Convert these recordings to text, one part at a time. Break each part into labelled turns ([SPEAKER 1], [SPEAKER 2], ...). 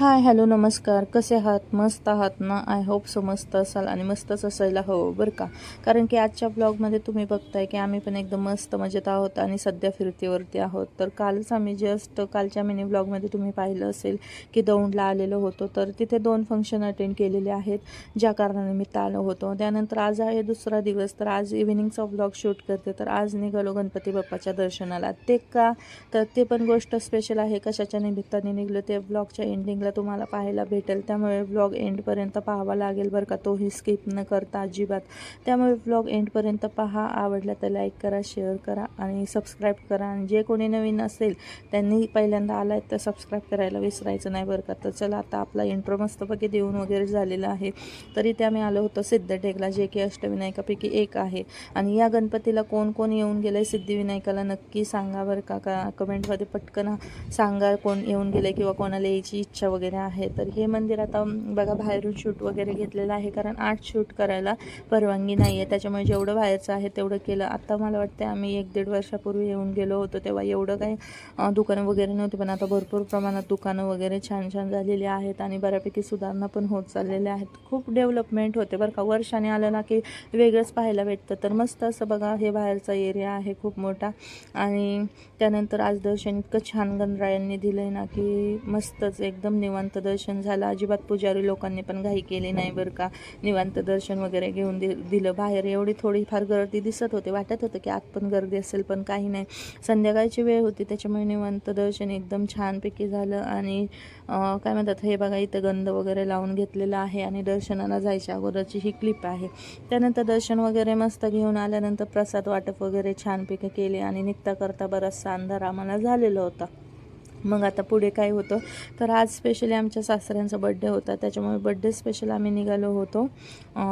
[SPEAKER 1] Hi hello नमस्कार. कसे आहात? मस्त आहात ना? आय होप सो मस्त असाल आणि मस्तच असायला हवं बरं का? कारण की आजच्या ब्लॉगमध्ये तुम्ही बघताय की आम्ही पण एकदम मस्त मजेत आहोत आणि सध्या फिरतीवरती आहोत. तर कालच आम्ही जस्ट कालच्या मिनी ब्लॉगमध्ये तुम्ही पाहिलं असेल की दौंडला आलेलो होतो. तर तिथे दोन फंक्शन अटेंड केलेले आहेत ज्या कारणानिमित्त आलो होतो. त्यानंतर आज आहे दुसरा दिवस तर आज इव्हिनिंगचा ब्लॉग शूट करते. तर आज निघालो गणपती बाप्पाच्या दर्शनाला. ते का? तर ते पण गोष्ट स्पेशल आहे कशाच्या निमित्ताने निघलो? ते ब्लॉगच्या एंडिंगला तुम्हाला पाहायला भेटेल. त्यामुळे ब्लॉग एंडपर्यंत पाहावा लागेल बरं का. तोही स्किप न करता अजिबात. त्यामुळे ब्लॉग एंडपर्यंत पहा. आवडला तर लाईक करा शेअर करा आणि सबस्क्राईब करा. आणि जे कोणी नवीन असेल त्यांनी पहिल्यांदा आला तर सबस्क्राईब करायला विसरायचं नाही बरं का. तर चला आता आपला इंट्रो मस्तपैकी देऊन वगैरे झालेला आहे. तरी ते आम्ही आलो होतो सिद्धटेकला. जे की अष्टविनायकापैकी एक आहे. आणि या गणपतीला कोण कोण येऊन गेलं आहे सिद्धिविनायकाला नक्की सांगा बरं का. का कमेंटमध्ये पटकन सांगा कोण येऊन गेलं किंवा कोणाला यायची इच्छा वगैरे वगैरे आहे तर हे मंदिर आता बघा बाहेरून शूट वगैरे घेतलेलं आहे. कारण आर्ट शूट करायला परवानगी नाही आहे त्याच्यामुळे जेवढं बाहेरचं आहे तेवढं केलं. आता मला वाटतं आम्ही एक दीड वर्षापूर्वी येऊन गेलो होतो तेव्हा एवढं काही दुकानं वगैरे नव्हती. पण आता भरपूर प्रमाणात दुकानं वगैरे छान छान झालेली आहेत आणि बऱ्यापैकी सुधारणा पण होत चाललेल्या आहेत. खूप डेव्हलपमेंट होते बरं का. वर्षाने आलं ना की वेगळंच पाहायला भेटतं. तर मस्त असं बघा हे बाहेरचा एरिया आहे खूप मोठा. आणि त्यानंतर आज दर्शन इतकं छान गणरायांनी दिलं आहे ना की मस्तच एकदम निवांत दर्शन झालं. अजिबात पुजारी लोकांनी पण घाई केली नाही बरं का. निवांत दर्शन वगैरे घेऊन दि दिलं. बाहेर एवढी थोडीफार गर्दी दिसत होते. वाटत होतं की आत पण गर्दी असेल पण काही नाही. संध्याकाळची वेळ होती. त्याच्यामुळे निवांत दर्शन एकदम छानपैकी झालं आणि काय म्हणतात हे बघा इथं गंध वगैरे लावून घेतलेलं आहे आणि दर्शनाला जायच्या अगोदरची ही क्लिप आहे. त्यानंतर दर्शन वगैरे मस्त घेऊन आल्यानंतर प्रसाद वाटप वगैरे छानपैकी केले आणि निघता करता बराचसा अंधार आम्हाला झालेला होता. मग आता पुढे काय होतं? तर आज स्पेशली आमच्या सासऱ्यांचा बड्डे होता. त्याच्यामुळे बड्डे स्पेशल आम्ही निघालो होतो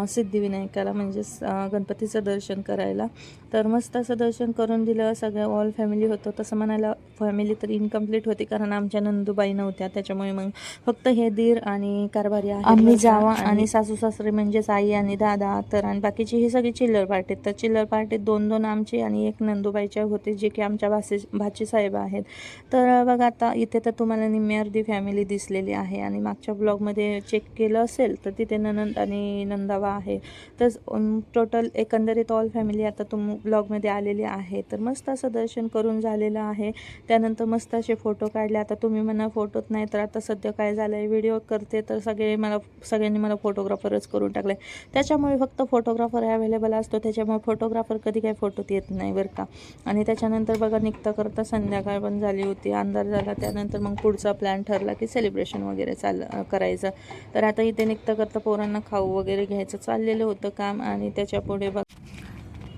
[SPEAKER 1] सिद्धिविनायकाला म्हणजेच गणपतीचं दर्शन करायला. तर मस्त असं दर्शन करून दिलं सगळं ऑल फॅमिली होतं. तसं म्हणायला फॅमिली तर इनकम्प्लीट होती कारण आमच्या नंदूबाई नव्हत्या. त्याच्यामुळे मग फक्त हे दीर आणि कारभारी आम्ही जावा आणि सासू सासरे म्हणजेच आई आणि दादा तर आणि बाकीची ही सगळी चिल्लर पार्टीत तर चिल्लर पार्टीत दोन दोन आमची आणि एक नंदूबाईच्या होते जे की आमच्या भाचे भाची साहेब आहेत. तर बघा आता इथे तर तुम्हाला निम्मी अर्धी फॅमिली दिसलेली आहे आणि मागच्या ब्लॉगमध्ये चेक केलं असेल तर तिथे ननंद आणि नंदावा आहे. तर टोटल एकंदरीत ऑल फॅमिली आता तुम ब्लॉगमध्ये आलेली आहे. तर मस्त असं दर्शन करून झालेलं आहे. त्यानंतर मस्त असे फोटो काढले. आता तुम्ही म्हणा फोटोत नाही तर आता सध्या काय झालं आहे व्हिडिओ करते तर सगळे मला सगळ्यांनी मला फोटोग्राफरच करून टाकले त्याच्यामुळे फक्त फोटोग्राफर अवेलेबल असतो. त्याच्यामुळे फोटोग्राफर कधी काही फोटोत येत नाही बरं का? आणि त्याच्यानंतर बघा निघता करता संध्याकाळ पण झाली होती. अंधार झाला त्यानंतर मग पुढचा प्लॅन ठरला की सेलिब्रेशन वगैरे चाल करायचं. तर आता इथे निघता करता पोरांना खाऊ वगैरे घ्यायचं चाललेलं होतं काम आणि त्याच्यापुढे बघ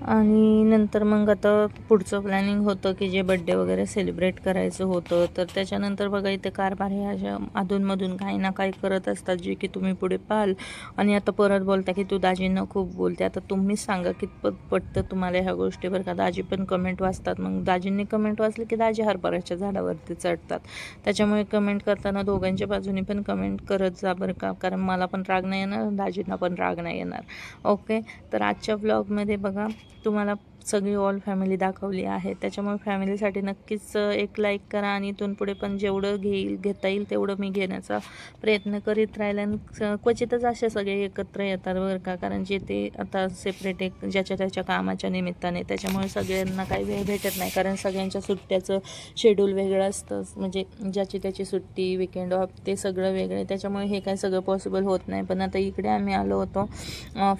[SPEAKER 1] आणि नंतर मग आता पुढचं प्लॅनिंग होतं की जे बड्डे वगैरे सेलिब्रेट करायचं होतं तर त्याच्यानंतर बघा इथे कारभार हे अशा अधूनमधून काही ना काही करत असतात जे की तुम्ही पुढे पाहाल. आणि आता परत बोलता की तू दाजींना खूप बोलते. आता तुम्हीच सांगा कितपत पटतं तुम्हाला ह्या गोष्टी बरं का? दाजी पण कमेंट वाचतात. मग दाजींनी कमेंट वाचले की दाजी हरभऱ्याच्या झाडावरती चढतात. त्याच्यामुळे कमेंट करताना दोघांच्या बाजूनी पण कमेंट करत जा बरं का? कारण मला पण राग नाही येणार दाजींना पण राग नाही येणार. ओके तर आजच्या ब्लॉगमध्ये बघा तुम्हाला सगळी ऑल फॅमिली दाखवली आहे. त्याच्यामुळे फॅमिलीसाठी नक्कीच एक लाईक करा आणि इथून पुढे पण जेवढं घेईल घेता येईल तेवढं मी घेण्याचा प्रयत्न करीत राहिला. आणि क्वचितच असे सगळे एकत्र येतात बरं का कारण जे ते आता सेपरेट एक ज्याच्या त्याच्या कामाच्या निमित्ताने. त्याच्यामुळे सगळ्यांना काही वेळ भेटत नाही कारण सगळ्यांच्या सुट्ट्याचं शेड्यूल वेगळं असतं. म्हणजे ज्याची त्याची सुट्टी विकेंड ऑफ ते सगळं वेगळं. आहे त्याच्यामुळे हे काय सगळं पॉसिबल होत नाही. पण आता इकडे आम्ही आलो होतो.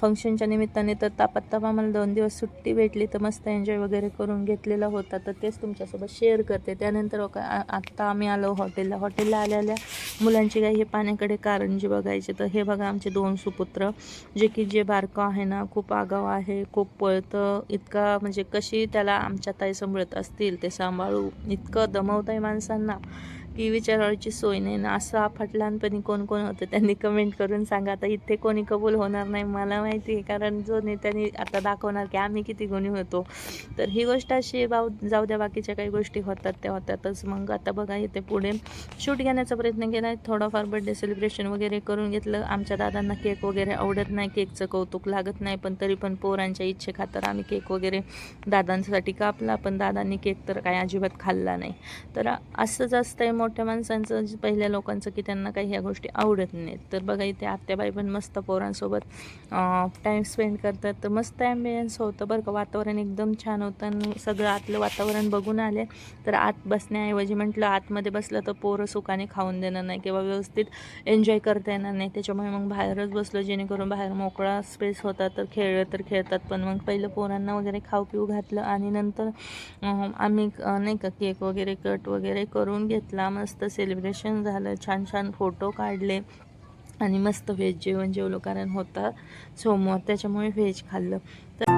[SPEAKER 1] फंक्शनच्या निमित्ताने तर तापात ताप आम्हाला दोन दिवस सुट्टी भेटली. तर मस्त एन्जॉय वगैरे करून घेतलेला होता तर तेच तुमच्यासोबत शेअर करते. त्यानंतर आत्ता आम्ही आलो हॉटेलला हॉटेलला आलेल्या मुलांची काही हे पाण्याकडे कारंजी बघायचे तर हे बघा आमचे दोन सुपुत्र जे की जे बारकं आहे ना खूप आगाव आहे खूप पळतं इतका म्हणजे कशी त्याला आमच्या ताई सांभाळत असतील ते सांभाळू. इतकं दमवत आहे माणसांना. की विचारायची सोय नाही ना असं आफाट लहानपणी कोण कोण होतं त्यांनी कमेंट करून सांगा. आता इथे कोणी कबूल होणार नाही मला माहिती आहे. कारण जो नेत्याने आता दाखवणार की आम्ही किती गुणी होतो. तर ही गोष्ट अशी बाऊ जाऊ द्या बाकीच्या काही गोष्टी होतात त्या होतातच. मग आता बघा इथे पुढे शूट घेण्याचा प्रयत्न केला आहे थोडाफार बड्डे सेलिब्रेशन वगैरे करून घेतलं. आमच्या दादांना केक वगैरे आवडत नाही. केकचं कौतुक लागत नाही. पण तरी पण पोरांच्या इच्छेखातर आम्ही केक वगैरे दादांसाठी कापला. पण दादांनी केक तर काही अजिबात खाल्ला नाही. तर असंच असतंय मोठं मोठ्या माणसांचं पहिल्या लोकांचं की त्यांना काही ह्या गोष्टी आवडत नाहीत. तर बघा इथे आत्याबाई पण मस्त पोरांसोबत टाईम स्पेंड करतात. तर मस्त ॲम्बियन्स होतं बरं का. वातावरण एकदम छान होतं आणि सगळं आतलं वातावरण बघून आले. तर आत बसण्याऐवजी म्हटलं आतमध्ये बसलं तर पोरं सुखाने खाऊन देणार नाही किंवा व्यवस्थित एन्जॉय करता येणार नाही. त्याच्यामुळे मग बाहेरच बसलो जेणेकरून बाहेर मोकळा स्पेस होता. तर खेळलं तर खेळतात पण मग पहिलं पोरांना वगैरे खाऊ पिऊ घातलं आणि नंतर आम्ही नाही का केक वगैरे कट वगैरे करून घेतला. मस्त सेलिब्रेशन झालं. छान छान फोटो काढले. आणि मस्त व्हेज जेवण जेवलो कारण होता. सोमवार त्याच्यामुळे व्हेज खाल्लं. तर